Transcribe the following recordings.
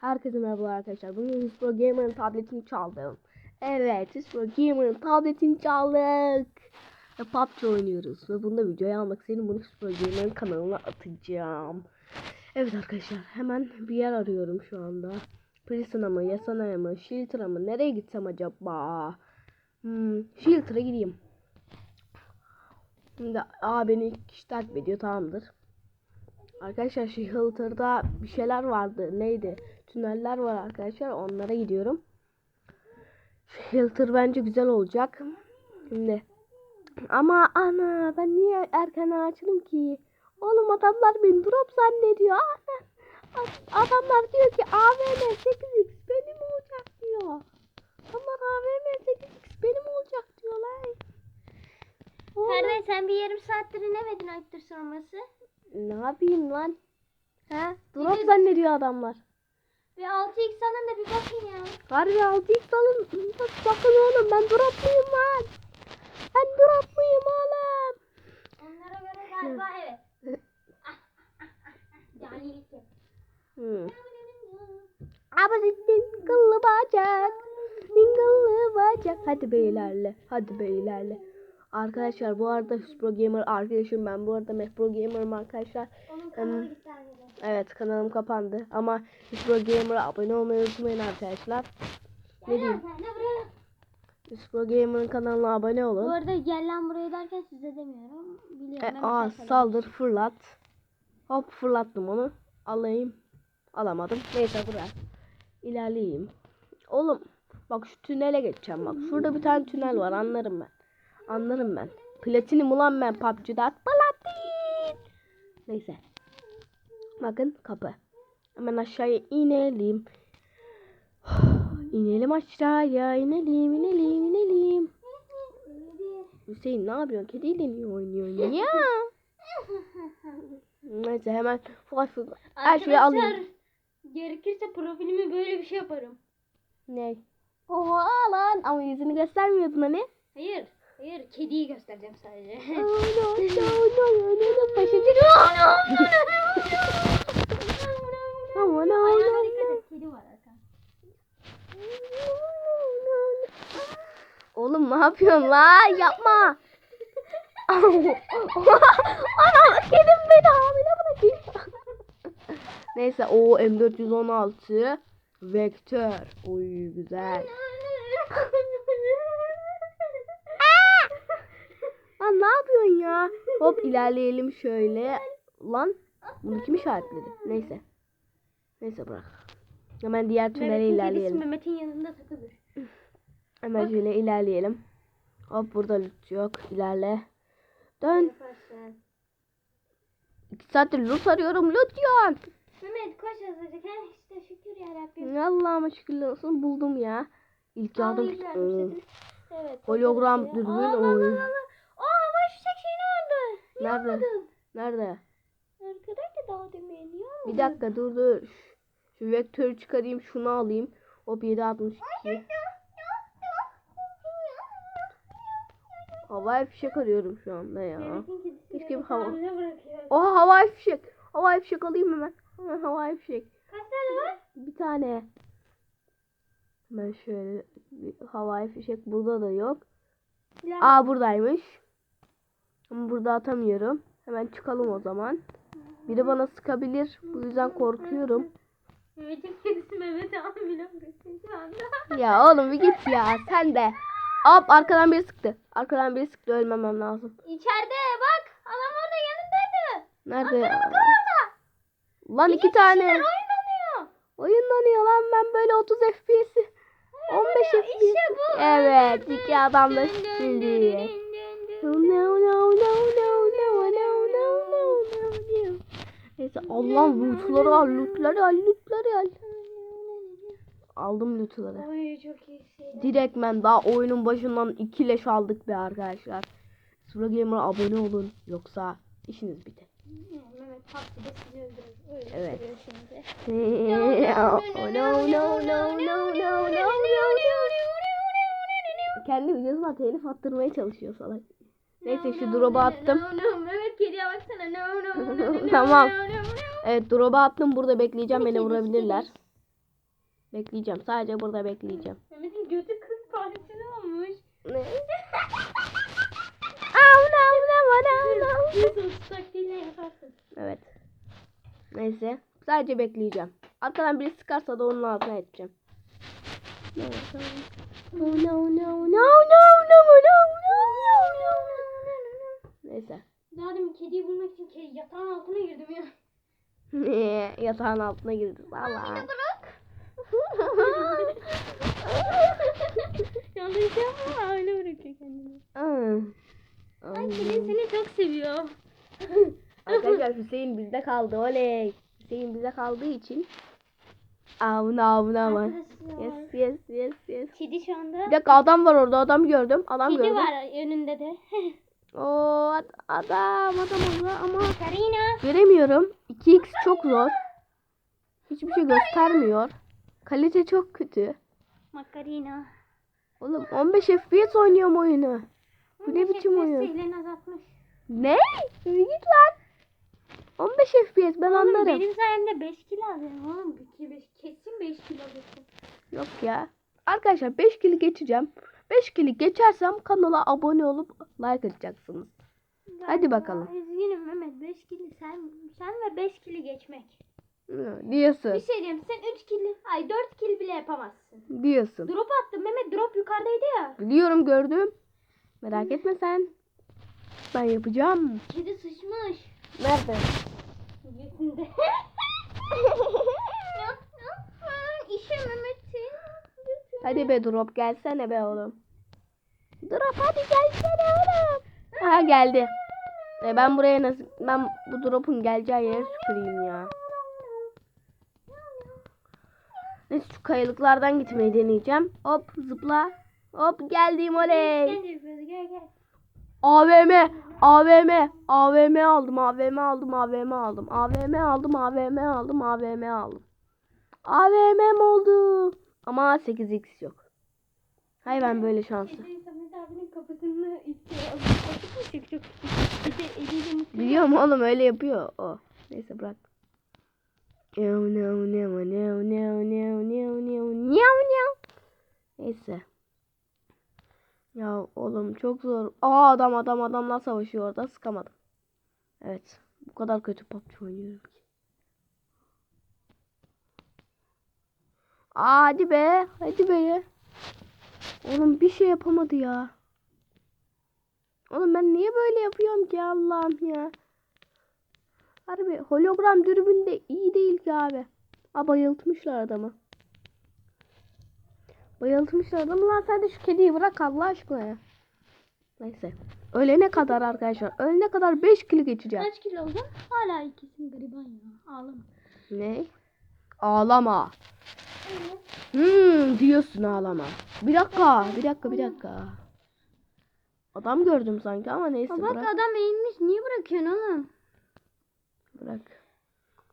Herkese merhaba arkadaşlar. Bugün Hispro Gamer'ın tabletini çaldım. Evet, Hispro Gamer'ın tabletini çaldık. Ve PUBG oynuyoruz. Ve bunda videoyu almak istedim. Bunu Hispro Gamer'ın kanalına atacağım. Evet arkadaşlar, hemen bir yer arıyorum şu anda. Prison'a mı, Yasana'ya mı, Shelter'a mı? Nereye gitsem acaba? Hmm, Shelter'a gideyim. Şimdi aa beni kişi takip ediyor tamamdır. Arkadaşlar şu Hilter'da bir şeyler vardı. Neydi? Tüneller var arkadaşlar. Onlara gidiyorum. Şu Hilter bence güzel olacak. Şimdi ama ana ben niye erken açtım ki? Oğlum adamlar beni drop zannediyor. Ana. Ad- Adamlar diyor ki AVM 8x benim olacak diyor. Adamlar AVM 8x benim olacak diyorlar. Ferdi sen bir yarım saattir inemedin ayıptır sorması. ne yapayım lan? He? Drop zannediyor adamlar. Ve 6x alın da bir bakın ya. Harbi 6x alın. Bak, bakın oğlum ben dropluyum lan. Ben dropluyum oğlum. Onlara göre galiba evet. yani ilk Hmm. Ama dingıllı bacak. Dingıllı bacak. Hadi beylerle. Hadi beylerle. Arkadaşlar bu arada Pro Gamer arkadaşım ben bu arada Pro Gamer'ım arkadaşlar. Onun kanalı. Evet kanalım kapandı ama Pro Gamer'a abone olmayı unutmayın arkadaşlar. Ne Gel diyeyim? Pro Gamer'ın kanalına abone Bu olun. arada gel lan buraya derken size demiyorum. Biliyorum. E, aa saldır fırlat. Hop fırlattım onu. Alayım. Alamadım. Neyse bırak. İlerleyeyim. Oğlum bak şu tünele geçeceğim bak. Şurada bir tane tünel var anlarım ben. Anlarım ben. Platinim ulan ben PUBG'da. Platin. Neyse. Bakın kapı. Hemen aşağıya inelim. inelim aşağıya inelim inelim inelim. Hüseyin ne yapıyorsun? Kediyle niye oynuyorsun ya? Neyse hemen flash her şeyi alayım. Gerekirse profilimi böyle bir şey yaparım. Ne? Oha lan ama yüzünü göstermiyordun hani. Hayır. Hayır. Kediyi göstereceğim sadece. Oh no no no no no paşacık. Aman dikkat et. Kedi var arkadaşlar. Oğlum ne yapıyorsun la? Yapma. Ana kedim beni hamile bırakıyor. Neyse o M416 vektör. Oy güzel. Lan ne yapıyorsun ya? Hop ilerleyelim şöyle. Lan bunu kim işaretledi? Neyse. Neyse bırak. Hemen diğer tünele ilerleyelim. Mehmet'in yanında takılır. Hemen şöyle ilerleyelim. Hop burada loot yok. İlerle. Dön. İki saattir loot arıyorum. Loot yok. Mehmet koş azıcık. Ha işte şükür yarabbim. Allah'ıma şükürler olsun buldum ya. İlk yardım vermişsin. Evet. Hologram dürbün. Aa, oy. la, la. Aa hava fişek şeyini aldı. Nerede? Nerede? Daha demin. Bir dakika dur dur. Şu vektörü çıkarayım şunu alayım. Hop 762. Havai fişek arıyorum şu anda ya. Keşke bir hava-. Oha havai fişek. Havai fişek alayım hemen. Hemen havai fişek. Kaç tane var? Bir tane. Ben şöyle bir havai fişek burada da yok. Aa buradaymış. Ama burada atamıyorum. Hemen çıkalım o zaman. Biri bana sıkabilir. Bu yüzden korkuyorum. Mehmet'in kedisi hamile bırakıyor şu anda. Ya oğlum bir git ya sen de. Hop arkadan biri sıktı. Arkadan biri sıktı ölmemem lazım. İçeride bak. Adam orada yanındaydı. Nerede? Bak orada. Lan iki tane. Oyun donuyor. Oyunlanıyor lan ben böyle 30 FPS'i. 15 Oynuyor. FPS. İşte bu. Evet iki adam da şimdi. no no no no no no no no. Neyse Allah'ım lootları al lootları al lootları al. Aldım lootları. Oy çok iyisin. Direktmen daha oyunun başından iki leş aldık be arkadaşlar. Sura Gamer'a abone olun yoksa işiniz biter. Mehmet PUBG'de sizi öldürür. Öyle Evet. öldürüyor şimdi. oh no no no no no no no Kendi videosuna telif attırmaya çalışıyor salak. Neyse şu drop'a attım. No, no, Mehmet kediye baksana. No, no, no, no, no, Tamam. no, no, no. Evet drop'a attım burada bekleyeceğim beni vurabilirler. Bekleyeceğim. Sadece burada bekleyeceğim. Mehmet'in götü kız parçası olmuş. Ne? Nasıl ıslak değil yaparsın. Evet. Neyse. Sadece bekleyeceğim. Arkadan biri sıkarsa da onun ağzına edeceğim. No, no, no, no, no, no, no, no, no, no. Neyse. Daha demin kediyi bulmak için kedi yatağın altına girdim ya. Yatağın altına girdi. Valla. bırak. Yanlış yapma öyle bırakıyor kendini. Ay, kedin seni çok seviyor. Arkadaşlar Hüseyin bizde kaldı. Oley. Hüseyin bize kaldığı için. Avna avna. Arkadaşlar. Yes yes yes yes. Kedi şu anda. Bir dakika adam var orada. Adam gördüm. Adam Kedi gördüm. var önünde de. Oo ad- adam adam orada ama Karina. göremiyorum. 2x çok zor. Hiçbir şey göstermiyor. Kalite çok kötü. Makarina. Oğlum 15 FPS oynuyorum oyunu. Bu ne biçim oyun? Azaltmış. Ne? Yürü git lan. 15 FPS ben Oğlum anlarım. benim sayemde 5 kilo alıyorum oğlum. 2 5 kesin 5 kilo alırsın. Yok ya. Arkadaşlar 5 kili geçeceğim. 5 kili geçersem kanala abone olup like atacaksınız. Hadi bakalım. Üzgünüm Mehmet 5 kilo sen sen ve 5 kilo geçmek. Hı, Diyorsun. Bir şey diyeyim sen 3 kilo ay 4 kilo bile yapamazsın. Diyorsun. Drop attım Mehmet drop yukarıdaydı ya. Biliyorum gördüm. Merak etme sen. Ben yapacağım. Kedi sıçmış. Nerede? Yüzünde. İşe Mehmet'in. Hadi be drop gelsene be oğlum. Drop hadi gelsene oğlum. Ha geldi. E ben buraya nasıl ben bu drop'un geleceği yere süpüreyim ya. Neyse şu kayalıklardan gitmeyi deneyeceğim. Hop zıpla. Hop geldim oley. AVM, AVM, AVM aldım, AVM aldım, AVM aldım, AVM aldım, AVM aldım, AVM aldım. AVM'm oldu. Ama 8x yok. Hayır ben böyle şanslı. Samet abinin kafasını içeri alıp çok. Bir de eliyle mutlu. Biliyorum oğlum öyle yapıyor o. Neyse bırak. Neyse. Ya oğlum çok zor. Aa adam adam adamla savaşıyor orada sıkamadım. Evet. Bu kadar kötü PUBG oynuyorum. Aa, hadi be. Hadi be. Oğlum bir şey yapamadı ya. Oğlum ben niye böyle yapıyorum ki Allah'ım ya. Harbi hologram dürbün de iyi değil ki abi. Aa bayıltmışlar adamı. Bayıltmışlar adamı lan sen de şu kediyi bırak Allah aşkına ya. Neyse. Ölene kadar arkadaşlar. Ölene kadar 5 kilo geçeceğim. Kaç kilo oldun? Hala ikisin gariban ya. Ağlama. Ne? Ağlama. Hmm diyorsun ağlama. Bir dakika, bir dakika, bir dakika. Adam gördüm sanki ama neyse Bak bırak. adam eğilmiş. Niye bırakıyorsun oğlum? Bırak.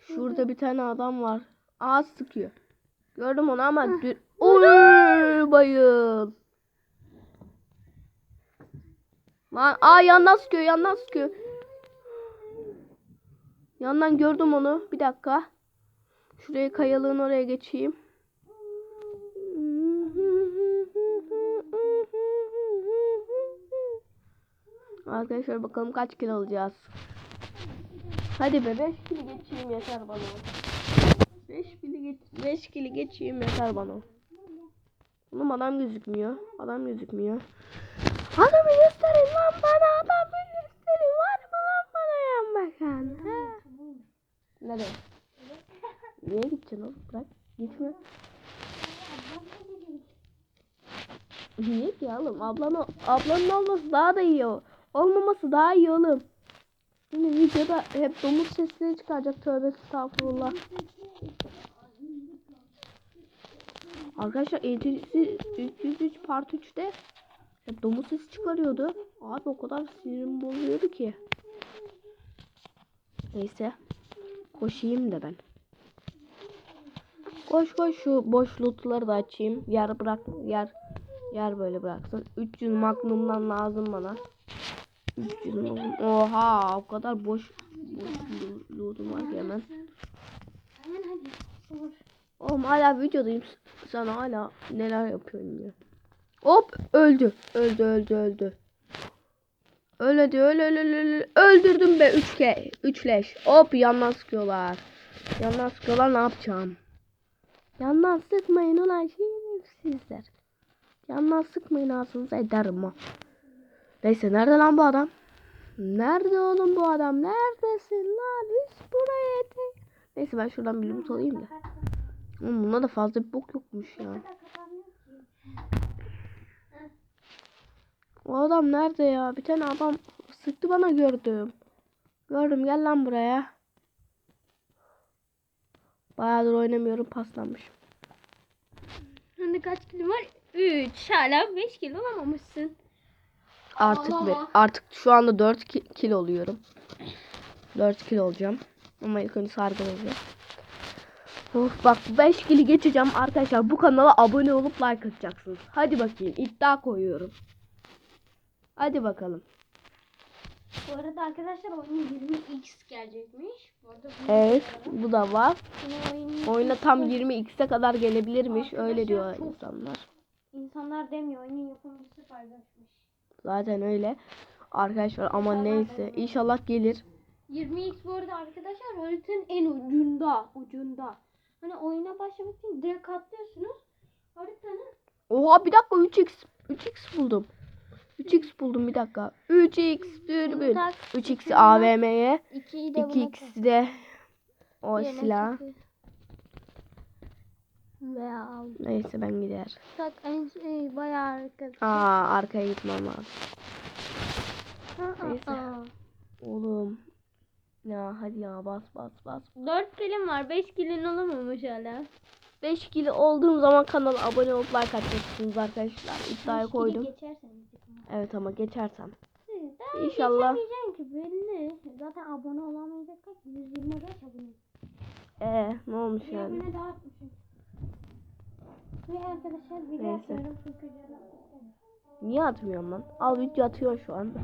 Şurada bir tane adam var. Ağız sıkıyor. Gördüm onu ama dü- Oy bayıl. Lan aa yandan sıkıyor yandan sıkıyor. Yandan gördüm onu. Bir dakika. Şuraya kayalığın oraya geçeyim. Arkadaşlar bakalım kaç kilo alacağız. Hadi be 5 kilo geçeyim yeter bana. 5 kilo geç 5 kilo geçeyim yeter bana. Oğlum adam gözükmüyor. Adam gözükmüyor. Adamı gösterin lan bana. Adamı gösterin. Var mı lan bana yan bakan? Ha? Niye gideceksin oğlum? Bırak. Gitme. Niye ki oğlum? Ablanın, ablanın olması daha da iyi o. Olmaması daha iyi oğlum. Yine videoda hep domuz sesleri çıkaracak. Tövbe estağfurullah. Arkadaşlar ETC 303 part 3'te hep domuz sesi çıkarıyordu. Abi o kadar sinirim bozuyordu ki. Neyse. Koşayım da ben. Koş koş şu boş lootları da açayım. Yer bırak yer yer böyle bıraksın. 300 magnumdan lazım bana. 300 magnum. Oha o kadar boş boş lo- lootum var ki hemen. Oğlum hala videodayım. Sen hala neler yapıyorsun ya. Hop öldü. Öldü öldü öldü. Öl hadi öl öl öl öl. Öldürdüm be 3 ke 3 leş. Hop yandan sıkıyorlar. Yandan sıkıyorlar ne yapacağım? Yandan sıkmayın ulan şerefsizler. Yandan sıkmayın ağzınıza ederim ha. Neyse nerede lan bu adam? Nerede oğlum bu adam? Neredesin lan? Hiç buraya ete. Neyse ben şuradan bir loot alayım da. Oğlum bunda da fazla bir bok yokmuş ya. O adam nerede ya? Bir tane adam sıktı bana gördüm. Gördüm gel lan buraya. Bayağıdır oynamıyorum paslanmış. Hani kaç kilo var? 3. Hala 5 kilo alamamışsın. Artık Allah Allah. artık şu anda 4 ki- kilo oluyorum. 4 kilo olacağım. Ama ilk önce sargı olacağım. Of bak 5 kilo geçeceğim arkadaşlar. Bu kanala abone olup like atacaksınız. Hadi bakayım iddia koyuyorum. Hadi bakalım. Bu arada arkadaşlar oyun 20x gelecekmiş. Bu arada Evet biliyorum. bu da var. Oyuna tam 20x'e kadar gelebilirmiş. Öyle Arkadaşlar diyor çok- insanlar. İnsanlar demiyor. Oyunun yapımcısı paylaşmış. Zaten öyle. Arkadaşlar ama İnşallah neyse. gelir. İnşallah gelir. 20x bu arada arkadaşlar haritanın en ucunda. Ucunda. Hani oyuna başlamak için direkt atlıyorsunuz. Haritanın Oha bir dakika 3x 3x buldum. 3x buldum bir dakika. 3x dürbün. tak, 3x ikisini AVM'ye, 2'yi de buna 2x de o silah. Takıyor. Ve al. Neyse ben gider. Tak en şey bayağı arkadaşlar. Aa arkaya gitmem lazım. Aa, neyse. aa. Oğlum. Ya hadi ya bas bas bas. 4 kilim var. 5 kilin olamamış hala. 5 kilo olduğum zaman kanala abone olup like atacaksınız arkadaşlar. İddiaya koydum. Evet ama geçersem. Sizden İnşallah. ki belli. Zaten abone olamayacaklar ki 125 abone. Ee ne olmuş yani? daha. Ve arkadaşlar video Neyse. atıyorum çünkü canım. Niye atmıyorum lan? Al video atıyor şu video.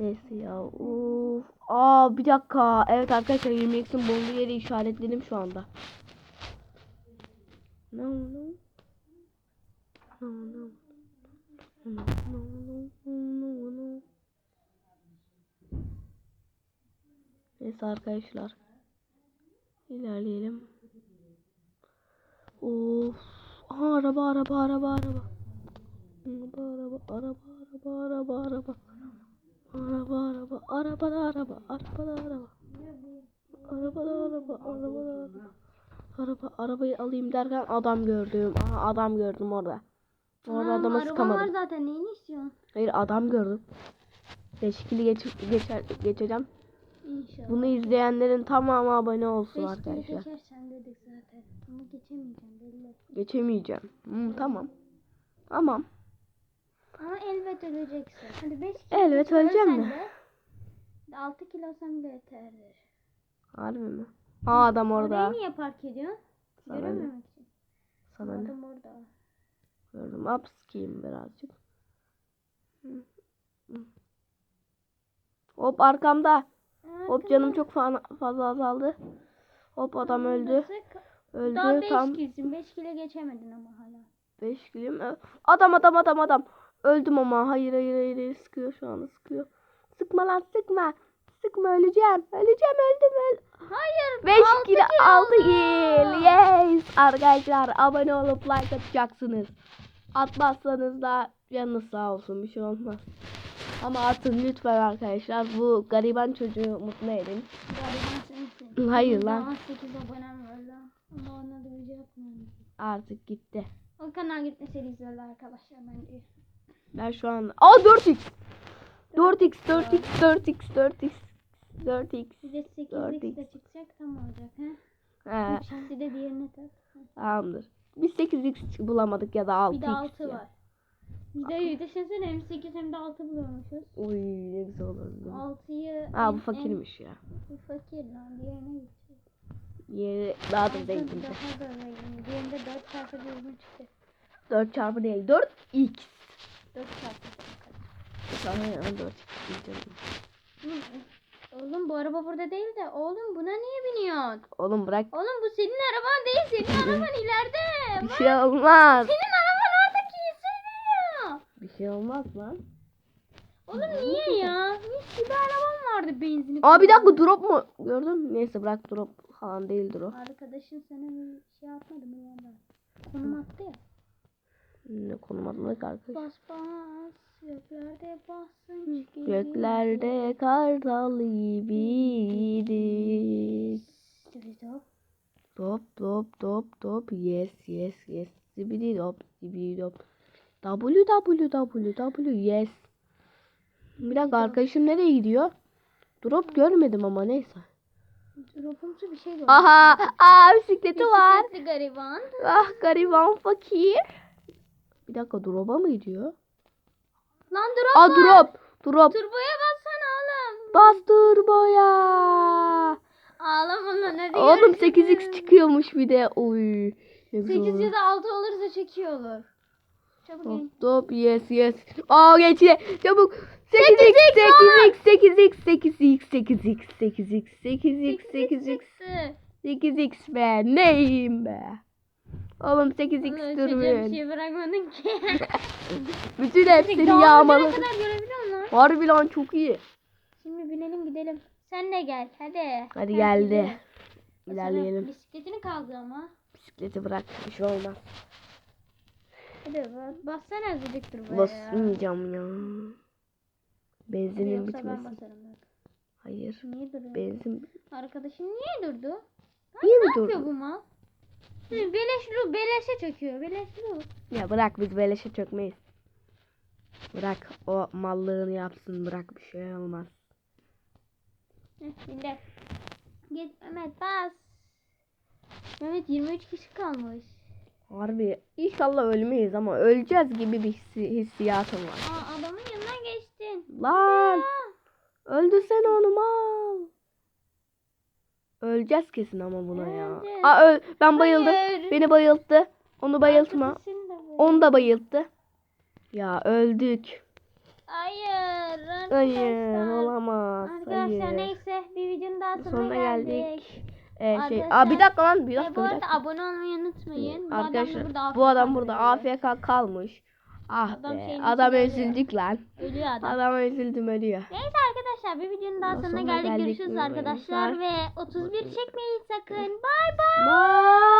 Neyse ya. Uf. Aa bir dakika. Evet arkadaşlar 20x'in bulunduğu yeri işaretledim şu anda. No no. No no. No no no no no. Neyse arkadaşlar. İlerleyelim. Of. Aha, araba araba araba araba. Araba araba araba araba araba araba. Araba araba araba araba araba da araba. Araba araba araba da araba. Araba arabayı alayım derken adam gördüm. Aha adam gördüm orada. Orada adama araba var sıkamadım. zaten neyini istiyorsun? Hayır adam gördüm. Beşikili geç, geçer, geçeceğim. İnşallah. Bunu izleyenlerin tamamı abone olsun 5 kere arkadaşlar. geçersen dedik zaten. Ama geçemeyeceğim belli. Geçemeyeceğim. Hmm, tamam. Tamam. Ama elbet öleceksin. Hadi 5 kilo Elbet öleceğim de 6 kilo sen de yeterdir. Harbi mi? Aa adam orada. Orayı niye park ediyorsun? Sana ne? Görememek için. Sana ne? Adam orada. Gördüm. Upskiyim birazcık. Hı, hı. Hop arkamda. Hop canım çok fa- fazla azaldı. Hop adam öldü. Öldü Daha 5 tam kilsin. 5 kilo geçemedin ama hala. 5 kilim. Ö- Adam adam adam adam. Öldüm ama hayır hayır hayır, hayır. sıkıyor şu anda sıkıyor. Sıkma lan sıkma. Sıkma öleceğim. Öleceğim öldüm öldüm. Hayır. 5 kilo 6 kill. Yes. Arkadaşlar abone olup like atacaksınız. Atmazsanız da canınız sağ olsun bir şey olmaz. Ama atın lütfen arkadaşlar. Bu gariban çocuğu mutlu edin. Galiba sensin. Hayır lan. Daha 8 abonem var lan. Ama ona da video yapmıyorum. Artık gitti. O kanal gitmeseydi güzeldi arkadaşlar bence. Ben şu an... Aa 4x. 4x 4x 4x 4x 4x. Bir de 8 Gördük. x de çıkacak tam olacak he. He, Şimdi de diğerine tak. tamamdır. Biz 8x bulamadık ya da 6x. Bir de 6 ya. var. Bir de düşünsene hem 8 hem de 6 buluyormuşuz. Uy ne güzel olurdu. 6'yı Aa bu fakirmiş ya. Bu fakir lan diğerine gidecek. Yeri daha da Altı zengindi. Daha da zengin. Diğerinde 4 çarpı düzgün çıktı. 4 çarpı değil 4x. 4 çarpı. Sana ya 4x diyeceğim. Hı. Oğlum bu araba burada değil de oğlum buna niye biniyorsun? Oğlum bırak. Oğlum bu senin araban değil senin araban ileride. Bir şey olmaz. Senin araban oradaki sürüyor. Bir şey olmaz lan. Oğlum niye ya? Mis gibi arabam vardı benzini. Aa bir dakika drop mu? Gördün mü? Neyse bırak drop falan değildir o. Arkadaşın sana bir şey atmadı mı ya? Konum attı ya. Ne konum atmadık arkadaş. Bas bas göklerde bassın. Göklerde kartal gibidir. Dop dop dop dop yes yes yes. Zibidi dop zibidi dop. W W W W yes. Bir dakika arkadaşım nereye gidiyor? Drop görmedim ama neyse. Dropumsu bir şey var. Aha, aa bisikleti var. Bisikletli gariban. Ah gariban fakir. Bir dakika drop'a mı gidiyor? Lan drop Aa var. drop. Drop. Turboya bassana oğlum. Bas turboya. Ağlama lan hadi Oğlum görüşürüz. 8x çıkıyormuş bir de. Oy. Ne güzel 8 olur. ya da 6 olursa çekiyor olur. Çabuk in. Top top yes yes. Aa geçti. Çabuk. 8x 8x 8x 8x 8x 8x 8x 8x çıktı. 8x be neyim be. Oğlum 8x Ulan dur çocuğa bir be. şey bırakmadın ki. Bütün hepsini lan? Harbi lan çok iyi. Şimdi binelim gidelim. Sen de gel hadi. Hadi Gel geldi. İlerleyelim. Bisikletini kaldı ama. Bisikleti bırak bir şey olmaz. Hadi bas, bassana azıcık dur Basmayacağım ya. Benzinin yoksa ben basarım bak. Hayır. Niye duruyor? Benzin Arkadaşın niye durdu? iyi mi Ne yapıyor durdu? bu mal? Hı, Beleşli, beleşe çöküyor. Beleşli. Ya bırak biz beleşe çökmeyiz. Bırak o mallığını yapsın bırak bir şey olmaz. Heh, Şimdi. Git Mehmet bas. Mehmet 23 kişi kalmış. Harbi inşallah ölmeyiz ama öleceğiz gibi bir hissi, hissiyatım var. Aa adamın. Lan öldürsene onu mal. Öleceğiz kesin ama buna ya. Aa öl ben bayıldım. Hayır. Beni bayılttı. Onu bayıltma. Onu da bayılttı. Ya öldük. Hayır. Hayır olamaz. Arkadaşlar Hayır. neyse bir videonun daha sonuna, Sonuna geldik. geldik. Ee, şey, aa bir dakika lan bir dakika. bu bir arada abone olmayı unutmayın. Bu Arkadaşlar adam da burada bu adam burada. AFK kalmış. Ah Adam be. Adam üzüldük lan. Ölüyor adam. Adam üzüldüm ölüyor. Neyse arkadaşlar bir videonun daha sonuna geldik. geldik. Görüşürüz arkadaşlar. Ve 31 çekmeyin sakın. Bay bay. Bye.